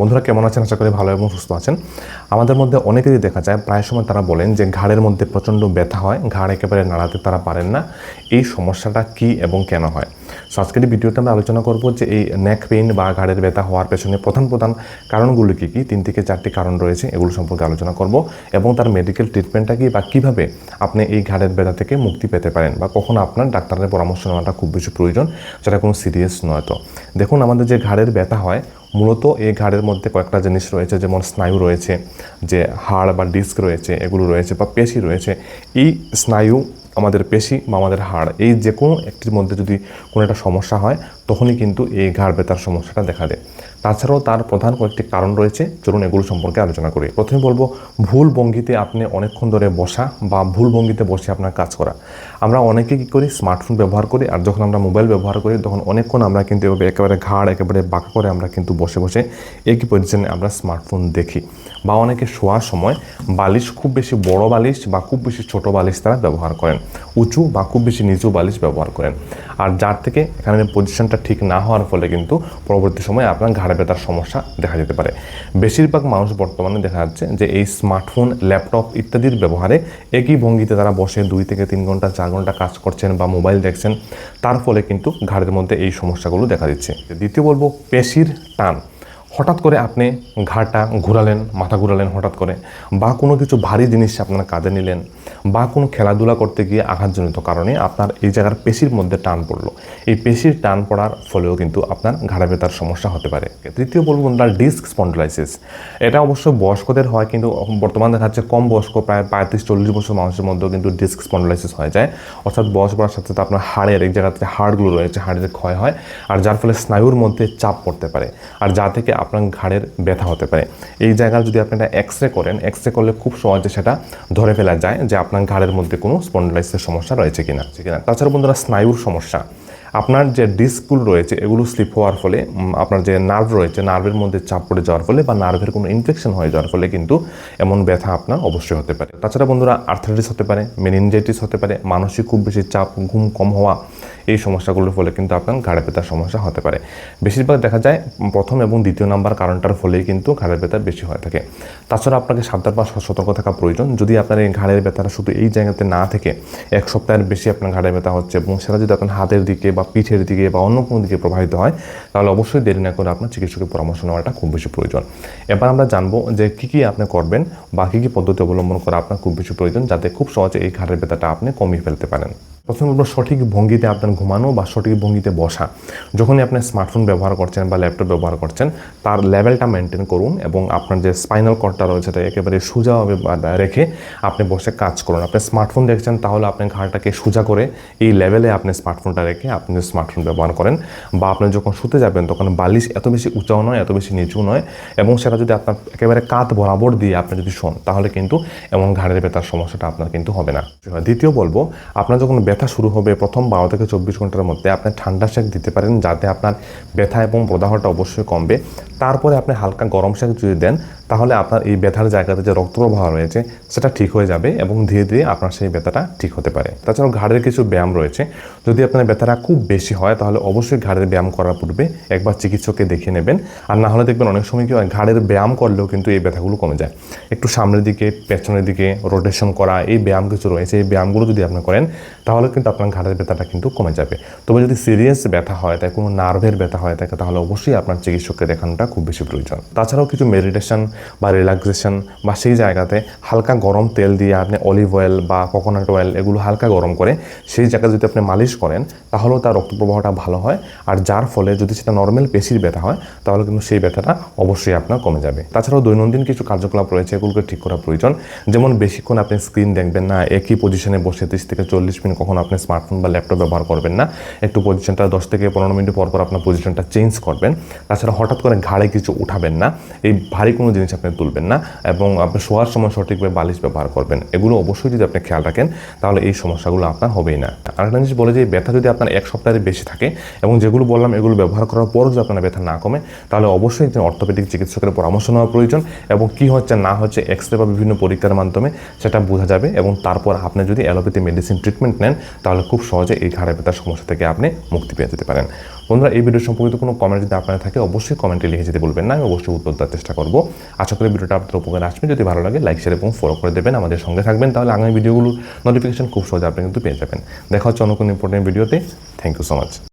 বন্ধুরা কেমন আছেন? আশা করি ভালো এবং সুস্থ আছেন। আমাদের মধ্যে অনেকেরই দেখা যায়, প্রায় সময় তারা বলেন যে ঘাড়ের মধ্যে প্রচণ্ড ব্যথা হয়, ঘাড় একেবারে নাড়াতে তারা পারেন না। এই সমস্যাটা কি এবং কেন হয়? সো আজকের ভিডিওতে আমরা আলোচনা করব যে এই নেক পেইন বা ঘাড়ের ব্যথা হওয়ার পেছনে প্রধান প্রধান কারণগুলো কী কী? তিন থেকে চারটি কারণ রয়েছে, এগুলো সম্পর্কে আলোচনা করব এবং তার মেডিকেল ট্রিটমেন্টটা কী বা কীভাবে আপনি এই ঘাড়ের ব্যথা থেকে মুক্তি পেতে পারেন বা কখন আপনার ডাক্তারের পরামর্শ নেওয়াটা খুব বেশি প্রয়োজন, যেটা কোনো সিরিয়াস নয় তো। দেখুন, আমাদের যে ঘাড়ের ব্যথা হয় মূলত এই ঘাড়ের মধ্যে কয়েকটা জিনিস রয়েছে, যেমন স্নায়ু রয়েছে, যে হাড় বা ডিস্ক রয়েছে, এগুলো রয়েছে, বা পেশি রয়েছে। এই স্নায়ু আমাদের পেশি বা আমাদের হাড়, এই যে কোনো একটির মধ্যে যদি কোনো একটা সমস্যা হয়, তখনই কিন্তু এই ঘাড় ব্যথার সমস্যাটা দেখা দেয়। তাছাড়াও তার প্রধান কয়েকটি কারণ রয়েছে। চলুন এগুলো সম্পর্কে আলোচনা করি। প্রথমে বলব, ভুল ভঙ্গিতে আপনি অনেকক্ষণ ধরে বসা বা ভুল ভঙ্গিতে বসে আপনার কাজ করা। আমরা অনেকে কী করি স্মার্টফোন ব্যবহার করি আর যখন আমরা মোবাইল ব্যবহার করি, তখন অনেকক্ষণ আমরা কিন্তু এভাবে একেবারে ঘাড়, একেবারে বাঁকা করে আমরা কিন্তু বসে বসে একই পজিশনে আমরা স্মার্টফোন দেখি বা অনেকে শোয়ার সময় বালিশ, খুব বেশি বড় বালিশ বা খুব বেশি ছোট বালিশ তারা ব্যবহার করেন। উঁচু বা খুব বেশি নিচু বালিশ ব্যবহার করেন। আর যার থেকে এখানে পজিশনটা ঠিক না হওয়ার ফলে কিন্তু পরবর্তী সময়ে আপনার ঘাড়ে ব্যথার সমস্যা দেখা যেতে পারে। বেশিরভাগ মানুষ বর্তমানে দেখা যাচ্ছে যে এই স্মার্টফোন ল্যাপটপ ইত্যাদির ব্যবহারে একই ভঙ্গিতে তারা বসে দুই থেকে তিন ঘণ্টা, চার ঘণ্টা কাজ করছেন বা মোবাইল দেখছেন। তার ফলে কিন্তু ঘাড়ের মধ্যে এই সমস্যাগুলো দেখা দিচ্ছে। দ্বিতীয় বলব, পেশির টান। হঠাৎ করে আপনি ঘাড়টা ঘুরালেন, মাথা ঘুরালেন হঠাৎ করে, বা কোনো কিছু ভারী জিনিস আপনার কাঁধে নিলেন, বা কোনো খেলাধুলা করতে গিয়ে আঘাতজনিত কারণে আপনার এই জায়গার পেশির মধ্যে টান পড়ল। এই পেশির টান পড়ার ফলেও কিন্তু আপনার ঘাড়ে ব্যথার সমস্যা হতে পারে। তৃতীয় বলব তার ডিস্ক স্পন্ডলাইসিস। এটা অবশ্য বয়স্কদের হয়, কিন্তু বর্তমান দেখা যাচ্ছে কম বয়স্ক, প্রায় পঁয়ত্রিশ চল্লিশ বছর মানুষের মধ্যেও কিন্তু ডিস্ক স্পন্ডলাইসিস হয়ে যায়। অর্থাৎ বয়স বাড়ার সাথে সাথে আপনার হাড়ের, এক জায়গাতে হাড়গুলো রয়েছে, হাড়ের ক্ষয় হয়, আর যার ফলে স্নায়ুর মধ্যে চাপ পড়তে পারে। আর যা থেকে আপনার ঘাড়ের ব্যথা হতে পারে। এই জায়গার যদি আপনি একটা এক্স রে করেন এক্স রে করলে খুব সহজে সেটা ধরে ফেলা যায় যে আপনার ঘাড়ের মধ্যে কোনো স্পন্ডলাইসিসের সমস্যা রয়েছে কিনা কিনা। তাছাড়া বন্ধুরা, স্নায়ুর সমস্যা। আপনার যে ডিস্কগুলো রয়েছে, এগুলো স্লিপ হওয়ার ফলে আপনার যে নার্ভ রয়েছে নার্ভের মধ্যে চাপ পড়ে যাওয়ার ফলে বা নার্ভের কোনো ইনফেকশন হয়ে যাওয়ার ফলে কিন্তু এমন ব্যথা আপনার অবশ্যই হতে পারে। তাছাড়া বন্ধুরা আর্থারাইটিস হতে পারে মেনিনজাইটিস হতে পারে, মানসিক খুব বেশি চাপ, ঘুম কম হওয়া এই সমস্যাগুলোর ফলে কিন্তু আপনার ঘাড়ে ব্যথার সমস্যা হতে পারে। বেশিরভাগ দেখা যায় প্রথম এবং দ্বিতীয় নাম্বার কারণটার ফলেই কিন্তু ঘাড়ের ব্যথা বেশি হয়ে থাকে। তাছাড়া আপনাকে সাবধান বা সতর্ক থাকা প্রয়োজন। যদি আপনার এই ঘাড়ের ব্যথাটা শুধু এই জায়গাতে না থেকে এক সপ্তাহের বেশি আপনার ঘাড়ের ব্যথা হচ্ছে এবং সেটা যদি আপনার হাতের দিকে বা পিঠের দিকে বা অন্য কোনো দিকে প্রভাবিত হয়, তাহলে অবশ্যই দেরি না করে আপনার চিকিৎসকের পরামর্শ নেওয়াটা খুব বেশি প্রয়োজন। এবার আমরা জানব যে কী কী আপনি করবেন বা কী কী পদ্ধতি অবলম্বন করা আপনার খুব বেশি প্রয়োজন যাতে খুব সহজে এই ঘাড়ের ব্যথাটা আপনি কমিয়ে ফেলতে পারেন। প্রথমে বলব সঠিক ভঙ্গিতে আপনার ঘুমানো বা সঠিক ভঙ্গিতে বসা। যখনই আপনি স্মার্টফোন ব্যবহার করছেন বা ল্যাপটপ ব্যবহার করছেন, তার লেভেলটা মেনটেন করুন এবং আপনার যে স্পাইনাল কর্ডটা রয়েছে সেটা একেবারে সোজাভাবে রেখে আপনি বসে কাজ করুন। আপনি স্মার্টফোন দেখছেন, তাহলে আপনি ঘাড়টাকে সোজা করে এই লেভেলে আপনি স্মার্টফোনটা রেখে আপনি স্মার্টফোন ব্যবহার করেন বা আপনি যখন শুতে যাবেন, তখন বালিশ এত বেশি উঁচাও নয়, এত বেশি নিচু নয় এবং সেটা যদি আপনার একেবারে কাত বরাবর দিয়ে আপনি যদি শোন, তাহলে কিন্তু এমন ঘাড়ের ব্যথার সমস্যাটা আপনার কিন্তু হবে না। দ্বিতীয় বলব, আপনার যখন ব্যথা শুরু হবে প্রথম বারো থেকে চব্বিশ ঘণ্টার মধ্যে। আপনি ঠান্ডা শেক দিতে পারেন যাতে আপনার ব্যথা এবং প্রদাহটা অবশ্যই কমবে। তারপরে আপনি হালকা গরম শেক যদি দেন, তাহলে আপনার এই ব্যথার জায়গাতে যে রক্ত প্রবাহ রয়েছে, সেটা ঠিক হয়ে যাবে এবং ধীরে ধীরে আপনার সেই ব্যথাটা ঠিক হতে পারে। তাছাড়াও ঘাড়ের কিছু ব্যায়াম রয়েছে। যদি আপনার ব্যথাটা খুব বেশি হয়, তাহলে অবশ্যই ঘাড়ের ব্যায়াম করার পূর্বে একবার চিকিৎসককে দেখিয়ে নেবেন। আর না হলে দেখবেন অনেক সময় কি হয়, ঘাড়ের ব্যায়াম করলেও কিন্তু এই ব্যথাগুলো কমে যায়। একটু সামনের দিকে, পেছনের দিকে রোটেশন করা, এই ব্যায়াম কিছু রয়েছে। এই ব্যায়ামগুলো যদি আপনি করেন, তাহলে কিন্তু আপনার ঘাড়ের ব্যথাটা কিন্তু কমে যাবে। তবে যদি সিরিয়াস ব্যথা হয়, তাই কোনো নার্ভের ব্যথা হয় থাকে তাহলে অবশ্যই আপনার চিকিৎসককে দেখানোটা খুব বেশি প্রয়োজন। তাছাড়াও কিছু মেডিটেশন বা রিল্যাক্সেশন বা সেই জায়গাতে হালকা গরম তেল দিয়ে আপনি অলিভ অয়েল বা কোকোনাট অয়েল এগুলো হালকা গরম করে সেই জায়গায় যদি আপনি মালিশ করেন, তাহলেও তার রক্ত প্রবাহটা ভালো হয়। আর যার ফলে যদি সেটা নর্মাল পেশির ব্যথা হয়, তাহলে কিন্তু সেই ব্যথাটা অবশ্যই আপনার কমে যাবে। তাছাড়াও দৈনন্দিন কিছু কার্যকলাপ রয়েছে, এগুলোকে ঠিক করা প্রয়োজন। যেমন বেশিক্ষণ আপনি স্ক্রিন দেখবেন না, একই পজিশনে বসে তিরিশ থেকে চল্লিশ মিনিট কখনো আপনি স্মার্টফোন বা ল্যাপটপ ব্যবহার করবেন না। একটু পজিশনটা দশ থেকে পনেরো মিনিট পর পর আপনার পজিশনটা চেঞ্জ করবেন। তাছাড়া হঠাৎ করে ঘাড়ে কিছু উঠাবেন না। এই ভারী কোনো জিনিস আপনি তুলবেন না এবং আপনি শোয়ার সময় সঠিকভাবে বালিশ ব্যবহার করবেন। এগুলো অবশ্যই যদি আপনি খেয়াল রাখেন, তাহলে এই সমস্যাগুলো আপনার হবেই না। আরেকটা জিনিস বলে যে, ব্যথা যদি আপনার এক সপ্তাহের বেশি থাকে এবং যেগুলো বললাম এগুলো ব্যবহার করার পরও যদি আপনার ব্যথা না কমে, তাহলে অবশ্যই একজন অর্থোপেডিক চিকিৎসকের পরামর্শ নেওয়া প্রয়োজন এবং কি হচ্ছে না হচ্ছে এক্স রে বা বিভিন্ন পরীক্ষার মাধ্যমে সেটা বোঝা যাবে এবং তারপর আপনি যদি অ্যালোপ্যাথি মেডিসিন ট্রিটমেন্ট নেন তাহলে খুব সহজে এই ঘাড়ে ব্যথার সমস্যা থেকে আপনি মুক্তি পেয়ে যেতে পারেন। বন্ধুরা, এই ভিডিও সম্পর্কিত কোনো কমেন্ট যদি আপনার থাকে, অবশ্যই কমেন্টে লিখে যেতে বলবেন না। আমি অবশ্যই উত্তর দেওয়ার চেষ্টা করব। আশা করি ভিডিওটা আপনার উপকার আসবে। যদি ভালো লাগে লাইক শেয়ার এবং ফলো করে দেবেন আমাদের সঙ্গে থাকবেন। তাহলে আগামী ভিডিওগুলোর নোটিফিকেশন খুব সহজে আপনি কিন্তু পেয়ে যাবেন। দেখা হচ্ছে অন্য কোনো ইম্পর্টেন্ট ভিডিওতে থ্যাংক ইউ সো মাচ